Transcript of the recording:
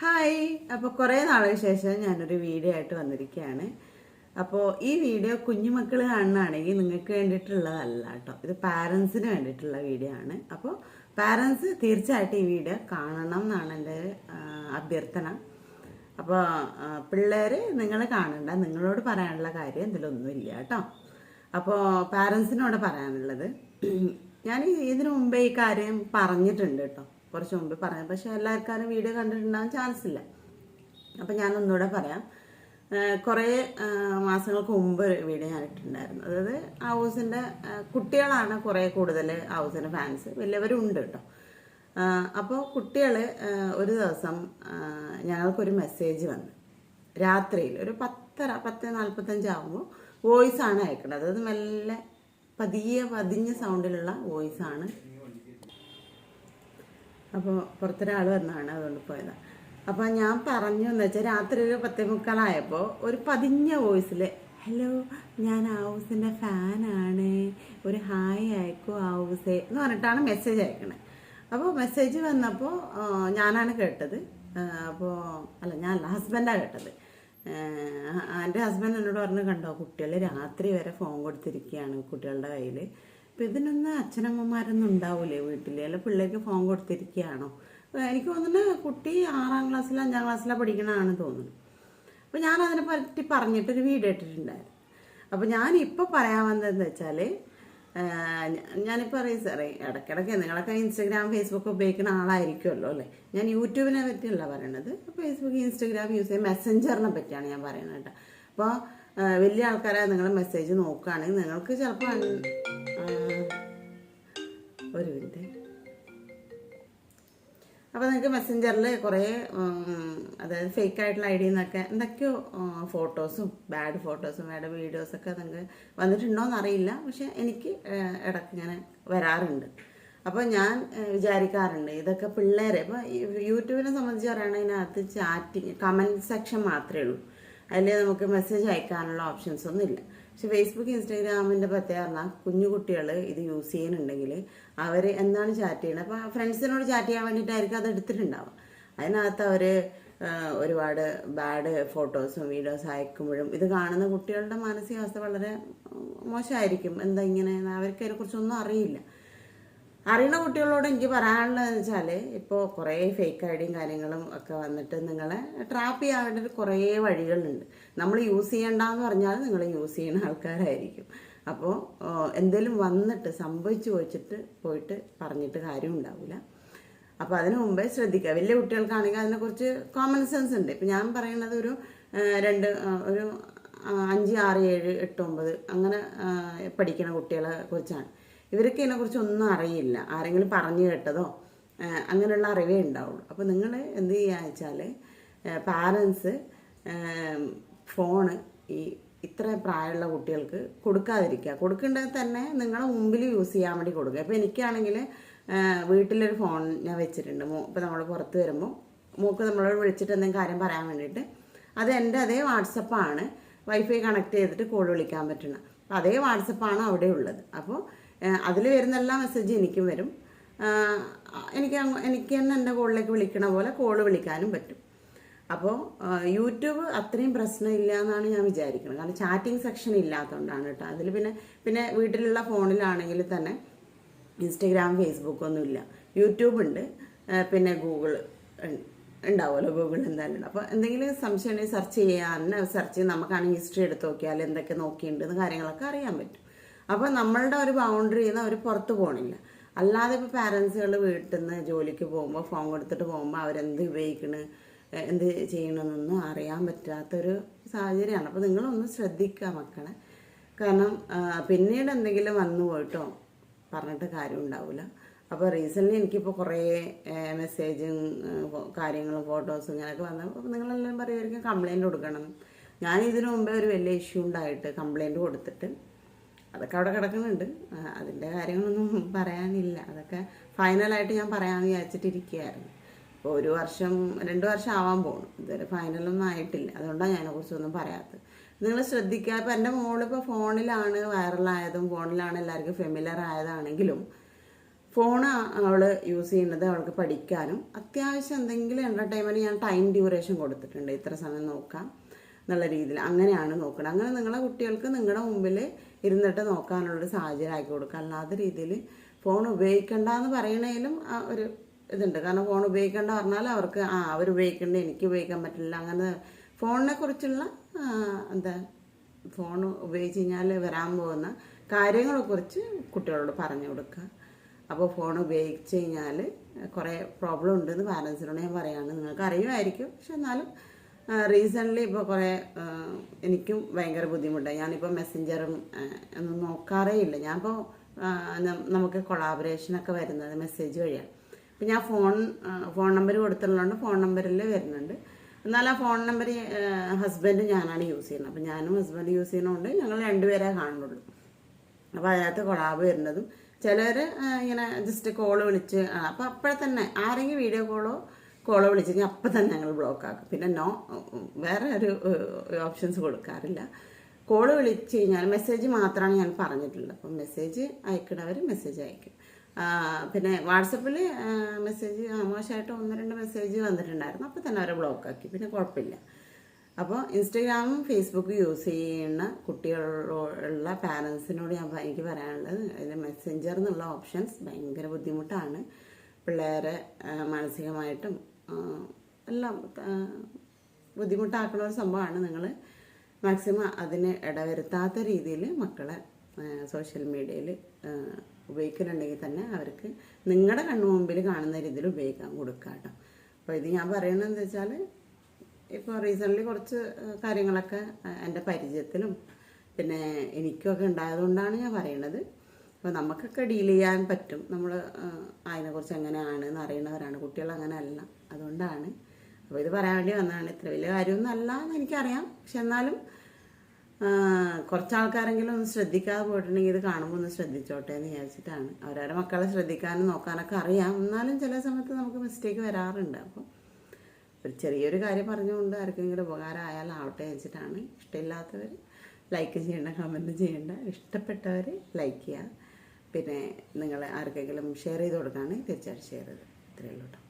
Hi. അപ്പോൾ കുറേ നാളിന് ശേഷം ഞാനൊരു വീഡിയോ ആയിട്ട് വന്നിരിക്കുകയാണ് അപ്പോൾ ഈ വീഡിയോ കുഞ്ഞുമക്കൾ കാണുന്നതാണെങ്കിൽ നിങ്ങൾക്ക് വേണ്ടിയിട്ടുള്ളതല്ല കേട്ടോ. ഇത് പാരൻസിന് വേണ്ടിയിട്ടുള്ള വീഡിയോ ആണ്. അപ്പോൾ പാരൻസ് തീർച്ചയായിട്ടും ഈ വീഡിയോ കാണണം എന്നാണ് എന്റെ അഭ്യർത്ഥന. അപ്പോൾ പിള്ളേർ നിങ്ങൾ കാണണ്ട. നിങ്ങളോട് പറയാനുള്ള കാര്യം ഇതിലൊന്നുമില്ല കേട്ടോ. അപ്പോൾ പാരൻസിനോട് പറയാനുള്ളത്. ഞാൻ ഇതിനു മുമ്പേ ഈ കാര്യം പറഞ്ഞിട്ടുണ്ട് കേട്ടോ. കുറച്ച് മുമ്പ് പറയാം. പക്ഷെ എല്ലാവർക്കാരും വീഡിയോ കണ്ടിട്ടുണ്ടാകാൻ ചാൻസ് ഇല്ല. അപ്പം ഞാൻ ഒന്നുകൂടെ പറയാം. കുറേ മാസങ്ങൾക്ക് മുമ്പ് വീഡിയോ ഞാൻ ഇട്ടിട്ടുണ്ടായിരുന്നു അതായത് ഹൗസിന്റെ കുട്ടികളാണ് കുറേ കൂടുതൽ ഹൗസിന്റെ ഫാൻസ് വലിയവരും ഉണ്ട് കേട്ടോ അപ്പോൾ കുട്ടികൾ ഒരു ദിവസം ഞങ്ങൾക്കൊരു മെസ്സേജ് വന്നു. രാത്രിയിൽ ഒരു പത്തര പത്ത് വോയിസാണ് വോയിസ് ആണ് അയക്കുന്നത് അതായത് മെല്ലെ പതിയെ പതിഞ്ഞ സൗണ്ടിലുള്ള വോയിസ് ആണ് അപ്പോൾ പുറത്തൊരാൾ വന്നാണ് അതുകൊണ്ട് പോയത്. അപ്പോൾ ഞാൻ പറഞ്ഞു എന്ന് വെച്ചാൽ രാത്രി ഒരു പത്തേ ഒരു പതിഞ്ഞ വോയിസിൽ ഹലോ ഞാൻ ആവൂസിന്റെ ഫാനാണ്. ഒരു ഹായ് അയക്കോ ആവൂസെ എന്ന് പറഞ്ഞിട്ടാണ് മെസ്സേജ് അയക്കണേ. അപ്പോൾ മെസ്സേജ് വന്നപ്പോൾ ഞാനാണ് കേട്ടത്. അപ്പോൾ അല്ല ഞാനല്ല ഹസ്ബൻഡാണ് കേട്ടത്. എന്റെ ഹസ്ബൻഡ് എന്നോട് പറഞ്ഞു കണ്ടോ കുട്ടികൾ രാത്രി വരെ ഫോൺ കൊടുത്തിരിക്കുകയാണ് കുട്ടികളുടെ കയ്യിൽ അപ്പം ഇതിനൊന്നും അച്ഛനമ്മമാരൊന്നും ഉണ്ടാവില്ലേ വീട്ടിൽ അല്ല പിള്ളേർക്ക് ഫോൺ കൊടുത്തിരിക്കുകയാണോ? എനിക്ക് തോന്നുന്നു കുട്ടി ആറാം ക്ലാസ്സിലോ അഞ്ചാം ക്ലാസ്സിലോ പഠിക്കണതാണ് തോന്നുന്നു. അപ്പോൾ ഞാൻ അതിനെ പറ്റി പറഞ്ഞിട്ടൊരു വീഡിയോ ഇട്ടിട്ടുണ്ടായിരുന്നു. അപ്പോൾ ഞാൻ പറയാൻ വന്നതെന്ന് വെച്ചാൽ ഞാനിപ്പോൾ അറിയാം സാറേ ഇടയ്ക്കിടയ്ക്ക് നിങ്ങളൊക്കെ ഇൻസ്റ്റഗ്രാം ഫേസ്ബുക്ക് ഉപയോഗിക്കുന്ന ആളായിരിക്കുമല്ലോ അല്ലേ? ഞാൻ യൂട്യൂബിനെ പറ്റിയല്ല പറയണത്. ഫേസ്ബുക്ക് ഇൻസ്റ്റഗ്രാം യൂസ് ചെയ്യും മെസ്സഞ്ചറിനെ പറ്റിയാണ് ഞാൻ പറയുന്നത് കേട്ടോ. അപ്പോൾ വലിയ ആൾക്കാരെ നിങ്ങൾ മെസ്സേജ് നോക്കുകയാണെങ്കിൽ നിങ്ങൾക്ക് ചിലപ്പോൾ ഒരു മിനിറ്റ്. അപ്പോൾ നിങ്ങൾക്ക് മെസ്സഞ്ചറിൽ കുറേ അതായത് ഫേക്ക് ആയിട്ടുള്ള ഐ ഡിയിൽ നിന്നൊക്കെ എന്തൊക്കെയോ ഫോട്ടോസും ബാഡ് ഫോട്ടോസും ബാഡ് വീഡിയോസൊക്കെ നിങ്ങൾക്ക് വന്നിട്ടുണ്ടോ എന്നറിയില്ല. പക്ഷെ എനിക്ക് ഇടയ്ക്ക് ഇങ്ങനെ വരാറുണ്ട്. അപ്പോൾ ഞാൻ വിചാരിക്കാറുണ്ട് ഇതൊക്കെ പിള്ളേരെ. ഇപ്പോൾ യൂട്യൂബിനെ സംബന്ധിച്ച് പറയുകയാണെങ്കിൽ അതിനകത്ത് ചാറ്റിങ് കമന്റ് സെക്ഷൻ മാത്രമേ ഉള്ളൂ. അതിൽ നമുക്ക് മെസ്സേജ് അയക്കാനുള്ള ഓപ്ഷൻസ് ഒന്നും ഇല്ല. പക്ഷെ ഫേസ്ബുക്ക് ഇൻസ്റ്റാഗ്രാമിന്റെ പ്രത്യേകത പറഞ്ഞാൽ കുഞ്ഞു കുട്ടികൾ ഇത് യൂസ് ചെയ്യുന്നുണ്ടെങ്കിൽ അവർ എന്താണ് ചാറ്റ് ചെയ്യുന്നത് അപ്പോൾ ഫ്രണ്ട്സിനോട് ചാറ്റ് ചെയ്യാൻ വേണ്ടിയിട്ടായിരിക്കും അത് എടുത്തിട്ടുണ്ടാവുക. അതിനകത്ത് അവർ ഒരുപാട് ബാഡ് ഫോട്ടോസും വീഡിയോസും അയക്കുമ്പോഴും ഇത് കാണുന്ന കുട്ടികളുടെ മാനസികാവസ്ഥ വളരെ മോശമായിരിക്കും. എന്താ ഇങ്ങനെ? അവർക്ക് അതിനെക്കുറിച്ചൊന്നും അറിയില്ല. അറിയുന്ന കുട്ടികളോട് എനിക്ക് പറയാനുള്ളതെന്ന് വെച്ചാൽ ഇപ്പോൾ കുറേ ഫേക്ക് ഐഡിയും കാര്യങ്ങളും ഒക്കെ വന്നിട്ട് നിങ്ങളെ ട്രാപ്പ് ചെയ്യാനായിട്ട് കുറേ വഴികളുണ്ട്. നമ്മൾ യൂസ് ചെയ്യണ്ടെന്ന് പറഞ്ഞാൽ നിങ്ങൾ യൂസ് ചെയ്യുന്ന ആൾക്കാരായിരിക്കും. അപ്പോൾ എന്തെങ്കിലും വന്നിട്ട് സംഭവിച്ചു വെച്ചിട്ട് പോയിട്ട് പറഞ്ഞിട്ട് കാര്യം ഉണ്ടാവില്ല അപ്പോൾ അതിന് മുമ്പേ ശ്രദ്ധിക്കുക വലിയ കുട്ടികൾക്കാണെങ്കിൽ അതിനെക്കുറിച്ച് കോമൺ സെൻസ് ഉണ്ട്. ഇപ്പം ഞാൻ പറയുന്നത് ഒരു രണ്ട് ഒരു അഞ്ച് ആറ് ഏഴ് എട്ട് ഒമ്പത് അങ്ങനെ പഠിക്കുന്ന കുട്ടികളെ കുറിച്ചാണ്. ഇവർക്ക് ഇതിനെക്കുറിച്ച് ഒന്നും അറിയില്ല. ആരെങ്കിലും പറഞ്ഞു കേട്ടതോ അങ്ങനെയുള്ള അറിവേ ഉണ്ടാവുള്ളൂ. അപ്പോൾ നിങ്ങൾ എന്ത് ചെയ്യുക വെച്ചാൽ പാരൻസ് ഫോണ് ഈ ഇത്ര പ്രായമുള്ള കുട്ടികൾക്ക് കൊടുക്കാതിരിക്കുക. കൊടുക്കേണ്ടത് തന്നെ നിങ്ങളെ മുമ്പിൽ യൂസ് ചെയ്യാൻ വേണ്ടി കൊടുക്കുക. ഇപ്പോൾ എനിക്കാണെങ്കിൽ വീട്ടിലൊരു ഫോൺ ഞാൻ വെച്ചിട്ടുണ്ട്. മോ ഇപ്പോൾ നമ്മൾ പുറത്ത് വരുമ്പോൾ മൂക്ക് നമ്മളോട് വിളിച്ചിട്ട് എന്തെങ്കിലും കാര്യം പറയാൻ വേണ്ടിയിട്ട് അത് എന്റെ അതേ വാട്സപ്പാണ്. വൈഫൈ കണക്ട് ചെയ്തിട്ട് കോൾ വിളിക്കാൻ പറ്റണം അപ്പോൾ അതേ വാട്സപ്പാണ് അവിടെ ഉള്ളത്. അപ്പോൾ അതിൽ വരുന്ന എല്ലാ മെസ്സേജും എനിക്കും വരും. എനിക്ക് എനിക്ക് തന്നെ എന്റെ കോളിലേക്ക് വിളിക്കണ പോലെ കോൾ വിളിക്കാനും പറ്റും. അപ്പോൾ യൂട്യൂബ് അത്രയും പ്രശ്നമില്ല എന്നാണ് ഞാൻ വിചാരിക്കുന്നത് കാരണം ചാറ്റിംഗ് സെക്ഷൻ ഇല്ലാത്തതുകൊണ്ടാണ് കേട്ടോ. അതിൽ പിന്നെ പിന്നെ വീട്ടിലുള്ള ഫോണിലാണെങ്കിൽ തന്നെ ഇൻസ്റ്റഗ്രാം ഫേസ്ബുക്ക് ഒന്നുമില്ല യൂട്യൂബ് ഉണ്ട്. പിന്നെ ഗൂഗിൾ ഉണ്ടാവുമല്ലോ. ഗൂഗിൾ എന്തായാലും ഉണ്ട്. അപ്പോൾ എന്തെങ്കിലും സംശയമുണ്ടെങ്കിൽ സെർച്ച് ചെയ്യാൻ സെർച്ച് ചെയ്ത് നമുക്കാണെങ്കിൽ ഹിസ്റ്ററി എടുത്ത് നോക്കിയാൽ എന്തൊക്കെ നോക്കിയിട്ടുണ്ടെന്ന് കാര്യങ്ങളൊക്കെ അറിയാൻ പറ്റും. അപ്പോൾ നമ്മളുടെ ഒരു ബൗണ്ടറി നിന്ന് അവർ പുറത്ത് പോകണില്ല അല്ലാതെ ഇപ്പോൾ പാരൻസുകൾ വീട്ടിൽ നിന്ന് ജോലിക്ക് പോകുമ്പോൾ ഫോൺ കൊടുത്തിട്ട് പോകുമ്പോൾ അവരെന്ത് ഉപയോഗിക്കണ്? എന്ത് ചെയ്യണമെന്നൊന്നും അറിയാൻ പറ്റാത്തൊരു സാഹചര്യമാണ്. അപ്പോൾ നിങ്ങളൊന്ന് ശ്രദ്ധിക്കുക മക്കളെ. കാരണം പിന്നീട് എന്തെങ്കിലും വന്നു പോയിട്ടോ? പറഞ്ഞിട്ട് കാര്യം ഉണ്ടാവില്ല അപ്പോൾ റീസെന്റ്ലി എനിക്കിപ്പോൾ കുറേ മെസ്സേജും കാര്യങ്ങളും ഫോട്ടോസും ഇങ്ങനെയൊക്കെ വന്നു അപ്പോൾ നിങ്ങളെല്ലാം പറയുമായിരിക്കും കംപ്ലയിന്റ് കൊടുക്കണം. ഞാൻ ഇതിനു മുമ്പേ ഒരു വലിയ ഇഷ്യൂ ഉണ്ടായിട്ട് കംപ്ലയിന്റ് കൊടുത്തിട്ട് അതൊക്കെ അവിടെ കിടക്കുന്നുണ്ട്. അതിന്റെ കാര്യങ്ങളൊന്നും പറയാനില്ല. അതൊക്കെ ഫൈനലായിട്ട് ഞാൻ പറയാമെന്ന് വിചാരിച്ചിട്ടിരിക്കുകയായിരുന്നു. ഇപ്പോൾ ഒരു വർഷം രണ്ട് വർഷം ആവാൻ പോകണം ഇതുവരെ ഫൈനലൊന്നും ആയിട്ടില്ല. അതുകൊണ്ടാണ് ഞാൻ അതിനെക്കുറിച്ചൊന്നും പറയാത്തത്. നിങ്ങൾ ശ്രദ്ധിക്കുക ഇപ്പോൾ എന്റെ മോളിപ്പോൾ ഫോണിലാണ് വൈറലായതും ഫോണിലാണ് എല്ലാവർക്കും ഫെമിലർ ആയതാണെങ്കിലും ഫോൺ അവൾ യൂസ് ചെയ്യുന്നത് അവൾക്ക് പഠിക്കാനും അത്യാവശ്യം എന്തെങ്കിലും എന്റർടൈൻമെന്റ് ഞാൻ ടൈം ഡ്യൂറേഷൻ കൊടുത്തിട്ടുണ്ട്. ഇത്ര സമയം നോക്കാം എന്നുള്ള രീതിയിൽ അങ്ങനെയാണ് നോക്കുന്നത് അങ്ങനെ നിങ്ങളെ കുട്ടികൾക്ക് നിങ്ങളുടെ മുമ്പിൽ ഇരുന്നിട്ട് നോക്കാനുള്ളൊരു സാഹചര്യം ആക്കി കൊടുക്കുക. അല്ലാത്ത രീതിയിൽ ഫോൺ ഉപയോഗിക്കണ്ട എന്ന് പറയണേലും ആ ഒരു ഇതുണ്ട്. കാരണം ഫോൺ ഉപയോഗിക്കേണ്ട പറഞ്ഞാൽ അവർക്ക് ആ അവർ ഉപയോഗിക്കേണ്ട എനിക്ക് ഉപയോഗിക്കാൻ പറ്റില്ല. അങ്ങനെ ഫോണിനെ കുറിച്ചുള്ള എന്താ ഫോൺ ഉപയോഗിച്ച് കഴിഞ്ഞാൽ വരാൻ പോകുന്ന കാര്യങ്ങളെ കുറിച്ച് കുട്ടികളോട് പറഞ്ഞു കൊടുക്കുക. അപ്പോൾ ഫോൺ ഉപയോഗിച്ച് കഴിഞ്ഞാൽ കുറേ പ്രോബ്ലം ഉണ്ടെന്ന് പാരൻസിനോട് ഞാൻ പറയുകയാണ് നിങ്ങൾക്ക് അറിയുമായിരിക്കും പക്ഷെ എന്നാലും റീസെന്റ്ലി ഇപ്പോൾ കുറേ എനിക്കും ഭയങ്കര ബുദ്ധിമുട്ടാണ് ഞാനിപ്പോൾ മെസ്സഞ്ചറും ഒന്നും നോക്കാറേ ഇല്ല. ഞാനിപ്പോൾ നമുക്ക് കൊളാബറേഷനൊക്കെ വരുന്നത് മെസ്സേജ് വഴിയാണ് ഇപ്പം ഞാൻ ഫോൺ ഫോൺ നമ്പർ കൊടുത്തിട്ടുള്ളതുകൊണ്ട് ഫോൺ നമ്പറിൽ വരുന്നുണ്ട്. എന്നാൽ ആ ഫോൺ നമ്പർ ഹസ്ബൻഡ് ഞാനാണ് യൂസ് ചെയ്യുന്നത്. അപ്പം ഞാനും ഹസ്ബൻഡ് യൂസ് ചെയ്യുന്നതുകൊണ്ട് ഞങ്ങൾ രണ്ടുപേരെ കാണുന്നുള്ളൂ. അപ്പോൾ അതിനകത്ത് കൊളാബ് വരുന്നതും ചിലർ ഇങ്ങനെ ജസ്റ്റ് കോൾ വിളിച്ച് അപ്പോൾ അപ്പോഴെ തന്നെ ആരെങ്കിലും വീഡിയോ കോളോ കോളോ വിളിച്ചെങ്കിൽ അപ്പം തന്നെ ഞങ്ങൾ ബ്ലോക്ക് ആക്കും. പിന്നെ നോ വേറെ ഒരു ഓപ്ഷൻസ് കൊടുക്കാറില്ല. കോൾ വിളിച്ച് കഴിഞ്ഞാൽ മെസ്സേജ് മാത്രമാണ് ഞാൻ പറഞ്ഞിട്ടുള്ളത്. അപ്പം മെസ്സേജ് അയക്കണവർ മെസ്സേജ് അയക്കും. പിന്നെ വാട്സപ്പിൽ മെസ്സേജ് മോശമായിട്ട് ഒന്ന് രണ്ട് മെസ്സേജ് വന്നിട്ടുണ്ടായിരുന്നു. അപ്പോൾ തന്നെ അവരെ ബ്ലോക്ക് ആക്കി. പിന്നെ കുഴപ്പമില്ല. അപ്പോൾ ഇൻസ്റ്റഗ്രാമും ഫേസ്ബുക്കും യൂസ് ചെയ്യുന്ന കുട്ടികളുള്ള പാരൻസിനോട് ഞാൻ എനിക്ക് പറയാനുള്ളത് അതിൽ മെസ്സഞ്ചർ എന്നുള്ള ഓപ്ഷൻസ് ഭയങ്കര ബുദ്ധിമുട്ടാണ്. പിള്ളേരെ മാനസികമായിട്ടും എല്ലാം ബുദ്ധിമുട്ടാക്കുന്ന ഒരു സംഭവമാണ് നിങ്ങൾ മാക്സിമം അതിന് ഇടവരുത്താത്ത രീതിയിൽ മക്കളെ സോഷ്യൽ മീഡിയയിൽ ഉപയോഗിക്കുന്നുണ്ടെങ്കിൽ തന്നെ അവർക്ക് നിങ്ങളുടെ കണ്ണു മുമ്പിൽ കാണുന്ന രീതിയിൽ ഉപയോഗിക്കാൻ കൊടുക്കുക കേട്ടോ. അപ്പോൾ ഇത് ഞാൻ പറയുന്നത് എന്താ വെച്ചാൽ ഇപ്പോൾ റീസെന്റ്ലി കുറച്ച് കാര്യങ്ങളൊക്കെ എന്റെ പരിചയത്തിലും പിന്നെ എനിക്കൊക്കെ ഉണ്ടായതുകൊണ്ടാണ് ഞാൻ പറയണത് അപ്പോൾ നമുക്കൊക്കെ ഡീൽ ചെയ്യാൻ പറ്റും. നമ്മൾ അതിനെക്കുറിച്ച് എങ്ങനെയാണ് എന്ന് അറിയുന്നവരാണ്. കുട്ടികൾ അങ്ങനെ അല്ല. അതുകൊണ്ടാണ്. അപ്പോൾ ഇത് പറയാൻ വേണ്ടി വന്നതാണ്. ഇത്ര വലിയ കാര്യമൊന്നും അല്ല എന്ന് എനിക്കറിയാം. പക്ഷെ എന്നാലും കുറച്ച് ആൾക്കാരെങ്കിലും ഒന്ന് ശ്രദ്ധിക്കാതെ പോയിട്ടുണ്ടെങ്കിൽ ഇത് കാണുമ്പോൾ ഒന്ന് ശ്രദ്ധിച്ചോട്ടെ എന്ന് വിചാരിച്ചിട്ടാണ്. അവരവരുടെ മക്കളെ ശ്രദ്ധിക്കാനും നോക്കാനൊക്കെ അറിയാം. എന്നാലും ചില സമയത്ത് നമുക്ക് മിസ്റ്റേക്ക് വരാറുണ്ട്. അപ്പോൾ ഒരു ചെറിയൊരു കാര്യം പറഞ്ഞുകൊണ്ട് ആർക്കെങ്കിലും ഉപകാരം ആവട്ടെ വെച്ചിട്ടാണ് ഇഷ്ടമില്ലാത്തവർ ലൈക്ക് ചെയ്യേണ്ട കമന്റ് ചെയ്യേണ്ട. ഇഷ്ടപ്പെട്ടവർ ലൈക്ക് ചെയ്യുക. പിന്നെ നിങ്ങൾ ആർക്കെങ്കിലും ഷെയർ ചെയ്ത് കൊടുക്കുകയാണെങ്കിൽ തീർച്ചയായിട്ടും ഷെയർ ചെയ്ത് ഇത്രയേ ഉള്ളൂ കേട്ടോ